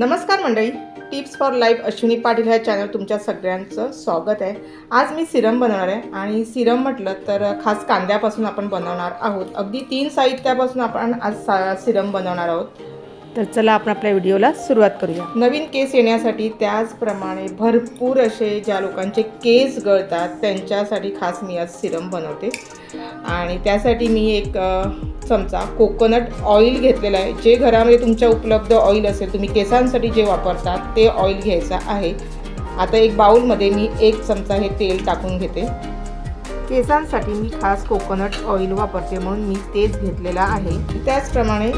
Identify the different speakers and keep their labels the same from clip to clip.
Speaker 1: नमस्कार मंडळी. Tips for life Ashwini Patil ह्या चॅनल तुमच्या सगळ्यांचं स्वागत आहे. आज मी सिरम बनवणार आहे आणि सिरम म्हटलं तर खास कांद्यापासून आपण बनवणार आहोत. अगदी तीन साहित्यापासून आपण आज सा सिरम बनवणार आहोत. तर चला आपण आपल्या व्हिडिओला सुरुवात करूया. नवीन केस येण्यासाठी त्याचप्रमाणे भरपूर असे ज्या लोकांचे केस गळतात त्यांच्यासाठी खास मी आज सिरम बनवते. आणि त्यासाठी मी एक चमचा कोकोनट ऑइल घेतलेला आहे. जे घरामध्ये तुमच्या उपलब्ध ऑइल असेल तुम्ही केसांसाठी जे वापरतात ते ऑइल घ्यायचं आहे. आता एक बाउलमध्ये मी एक चमचा हे तेल टाकून घेते. केसांसाठी मी खास कोकोनट ऑइल वापरते म्हणून मी तेच घेतलेलं आहे. त्याचप्रमाणे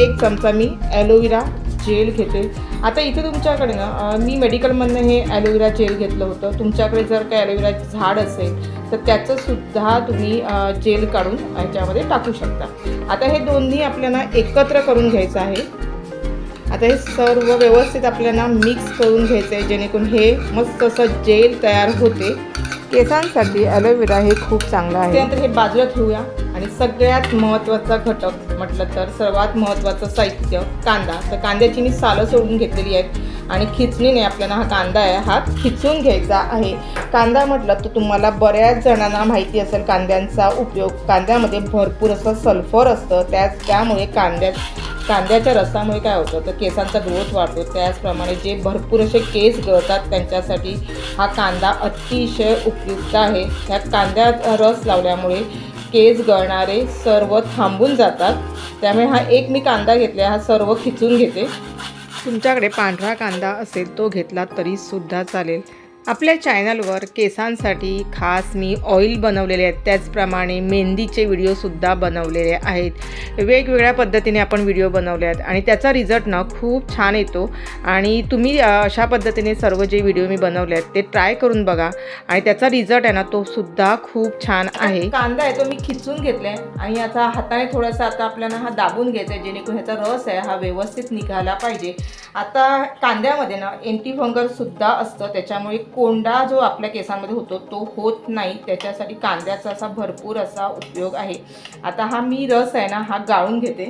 Speaker 1: एक चमचा मी ॲलोवेरा जेल घेते. आता इथे तुमच्याकडे ना मी मेडिकलमधनं हे ॲलोविरा जेल घेतलं होतं. तुमच्याकडे जर काय ॲलोवेरा झाड असेल तर त्याचंसुद्धा तुम्ही जेल काढून याच्यामध्ये टाकू शकता. आता हे दोन्ही आपल्याला एकत्र करून घ्यायचं आहे. आता हे सर्व व्यवस्थित आपल्याला मिक्स करून घ्यायचं आहे जेणेकरून हे मस्त असं जेल तयार होते. केसांसाठी ॲलोवेरा हे खूप चांगलं आहे. त्यानंतर हे बाजूला ठेवूया. आणि सगळ्यात महत्त्वाचा घटक म्हटलं तर सर्वात महत्त्वाचं साहित्य कांदा. तर कांद्याची मी सालं सोडून घेतलेली आहेत. आणि खिचणीने आपल्याला हा कांदा आहे हा खिचून घ्यायचा आहे. कांदा म्हटलं तर तुम्हाला बऱ्याच जणांना माहिती असेल कांद्यांचा उपयोग. कांद्यामध्ये भरपूर असं सल्फर असतं. त्याच त्यामुळे कांद्यात कांद्याच्या रसामुळे काय होतं? तर केसांचा ग्रोथ वाढतो. त्याचप्रमाणे जे भरपूर असे केस गळतात त्यांच्यासाठी हा कांदा अतिशय उपयुक्त आहे. ह्या कांद्यात रस लावल्यामुळे केस गळणारे सर्व थांबून जातात. त्यामुळे हा एक मी कांदा घेतला हा सर्व खिचून घेते. तुमच्याकडे पांढरा कांदा असेल तो घेतला तरी सुद्धा चालेल. आपल्या चॅनलवर केसांसाठी खास मी ऑइल बनवलेले आहेत. त्याचप्रमाणे मेहंदीचे व्हिडिओसुद्धा बनवलेले आहेत. वेगवेगळ्या पद्धतीने आपण व्हिडिओ बनवले आहेत आणि त्याचा रिझल्ट ना खूप छान येतो. आणि तुम्ही अशा पद्धतीने सर्व जे व्हिडिओ मी बनवले आहेत ते ट्राय करून बघा. आणि त्याचा रिझल्ट आहे ना तो सुद्धा खूप छान आहे. कांदा आहे तो मी खिचून घेतलाय आणि याचा हाताने थोडासा आता आपल्याला हा दाबून घ्यायचा आहे जेणेकरून ह्याचा रस आहे हा व्यवस्थित निघाला पाहिजे. आता कांद्यामध्ये ना एंटी सुद्धा असतं त्याच्यामुळे कोंडा जो आपल्या केसांमध्ये होतो तो होत नाही. त्याच्यासाठी कांद्याचा असा भरपूर असा उपयोग आहे. आता हा मी रस आहे ना हा गाळून घेते.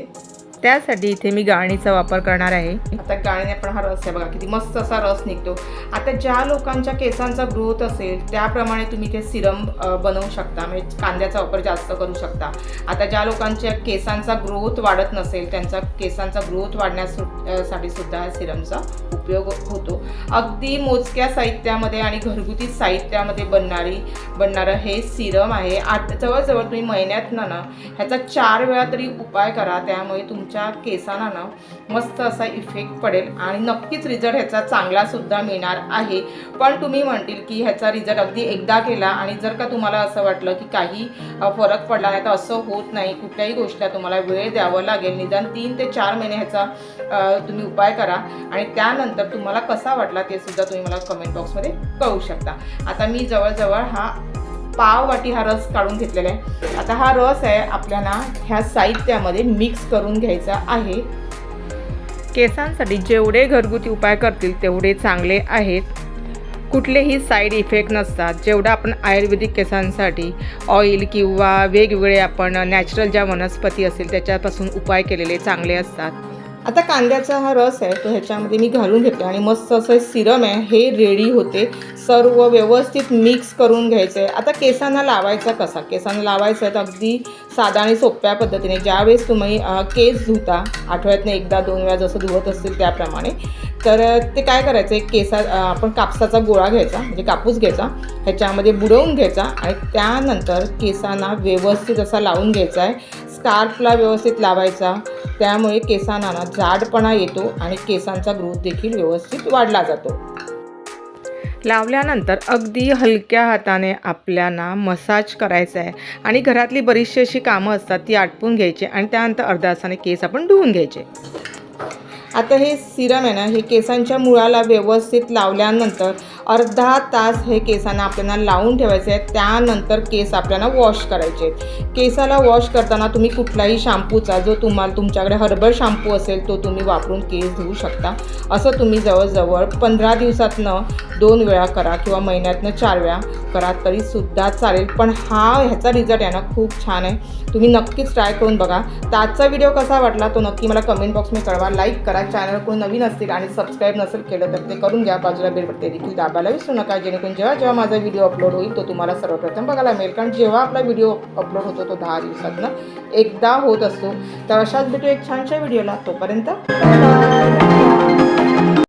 Speaker 1: त्यासाठी इथे मी गाळणीचा वापर करणार आहे. आता गाळणीने पण हा रस आहे बघा किती मस्त असा रस निघतो. आता ज्या लोकांच्या केसांचा ग्रोथ असेल त्याप्रमाणे तुम्ही ते सिरम बनवू शकता. म्हणजे कांद्याचा वापर जास्त करू शकता. आता ज्या लोकांच्या केसांचा ग्रोथ वाढत नसेल त्यांचा केसांचा ग्रोथ वाढण्यासाठी सुद्धा या सिरमचा उपयोग होतो. अगदी मोजक्या साहित्यामध्ये आणि घरगुती साहित्यामध्ये बनणारी बनणारं हे सिरम आहे. आठ जवळजवळ तुम्ही महिन्यात ना ह्याचा चार वेळा तरी उपाय करा. त्यामुळे तुम तुमच्या केसांना ना मस्त असा इफेक्ट पडेल आणि नक्कीच रिझल्ट ह्याचा चांगलासुद्धा मिळणार आहे. पण तुम्ही म्हणतील की ह्याचा रिझल्ट अगदी एकदा केला आणि जर का तुम्हाला असं वाटलं की काही फरक पडला नाही तर असं होत नाही. कुठल्याही गोष्टीला तुम्हाला वेळ द्यावं लागेल. निदान तीन ते चार महिने ह्याचा तुम्ही उपाय करा आणि त्यानंतर तुम्हाला कसा वाटला ते सुद्धा तुम्ही मला कमेंट बॉक्समध्ये कळू शकता. आता मी जवळजवळ हा पाव वाटी हा रस काढून घेतलेला आहे. आता हा रस आहे आपल्याला ह्या साहित्यामध्ये मिक्स करून घ्यायचा आहे. केसांसाठी जेवढे घरगुती उपाय करतील तेवढे चांगले आहेत. कुठलेही साईड इफेक्ट नसतात. जेवढं आपण आयुर्वेदिक केसांसाठी ऑइल किंवा वेगवेगळे आपण नॅचरल ज्या वनस्पती असेल त्याच्यापासून उपाय केलेले चांगले असतात. आता कांद्याचा हा रस आहे तो ह्याच्यामध्ये मी घालून घेते आणि मस्त असं सिरम आहे हे रेडी होते. सर्व व्यवस्थित मिक्स करून घ्यायचं आहे आता केसांना लावायचा कसा? केसांना लावायचं आहे तर अगदी साधा आणि सोप्या पद्धतीने. ज्यावेळेस तुम्ही केस धुता आठवड्यातनं एकदा दोन वेळा जसं धुवत असतील त्याप्रमाणे तर ते काय करायचं? आहे केसा आपण कापसाचा गोळा घ्यायचा म्हणजे कापूस घ्यायचा ह्याच्यामध्ये बुडवून घ्यायचा आणि त्यानंतर केसांना व्यवस्थित असा लावून घ्यायचा आहे. स्कार्फला व्यवस्थित लावायचा. त्यामुळे केसांना जाडपणा येतो आणि केसांचा ग्रोथ देखील व्यवस्थित वाढला जातो. लावल्यानंतर अगदी हलक्या हाताने आपल्याला मसाज करायचा आहे आणि घरातली बरीचशी अशी कामं असतात ती आटपून घ्यायची आणि त्यानंतर अर्धा तासाने केस आपण धुवून घ्यायचे. आता हे सिरम आहे ना हे केसांच्या मुळाला व्यवस्थित लावल्यानंतर अर्धा तास हे केसांना आपल्याला लावून ठेवायचे आहेत. त्यानंतर केस आपल्याला वॉश करायचे आहेत. केसाला वॉश करताना तुम्ही कुठलाही शॅम्पूचा जो तुम्हाला तुमच्याकडे हर्बल शॅम्पू असेल तो तुम्ही वापरून केस धुवू शकता. असं तुम्ही जवळजवळ पंधरा दिवसातनं दोन वेळा करा किंवा महिन्यातनं चार वेळा करा तरीसुद्धा चालेल. पण हा ह्याचा रिझल्ट आहे ना खूप छान आहे. तुम्ही नक्कीच ट्राय करून बघा. तर आजचा व्हिडिओ कसा वाटला तो नक्की मला कमेंट बॉक्समध्ये कळवा. लाईक करा चॅनल कोण नवीन असतील आणि सबस्क्राईब नसेल केलं तर ते करून घ्या. बाजूला बेल बटते देखील दाबायला विसरू नका. जेणेकरून जेव्हा जेव्हा माझा व्हिडिओ अपलोड होईल तो तुम्हाला सर्वप्रथम बघायला मिळेल. कारण जेव्हा आपला व्हिडिओ अपलोड होतो तो दहा दिवसातनं एकदा होत असतो. तर अशाच भेटू एक छानशा व्हिडिओला तोपर्यंत.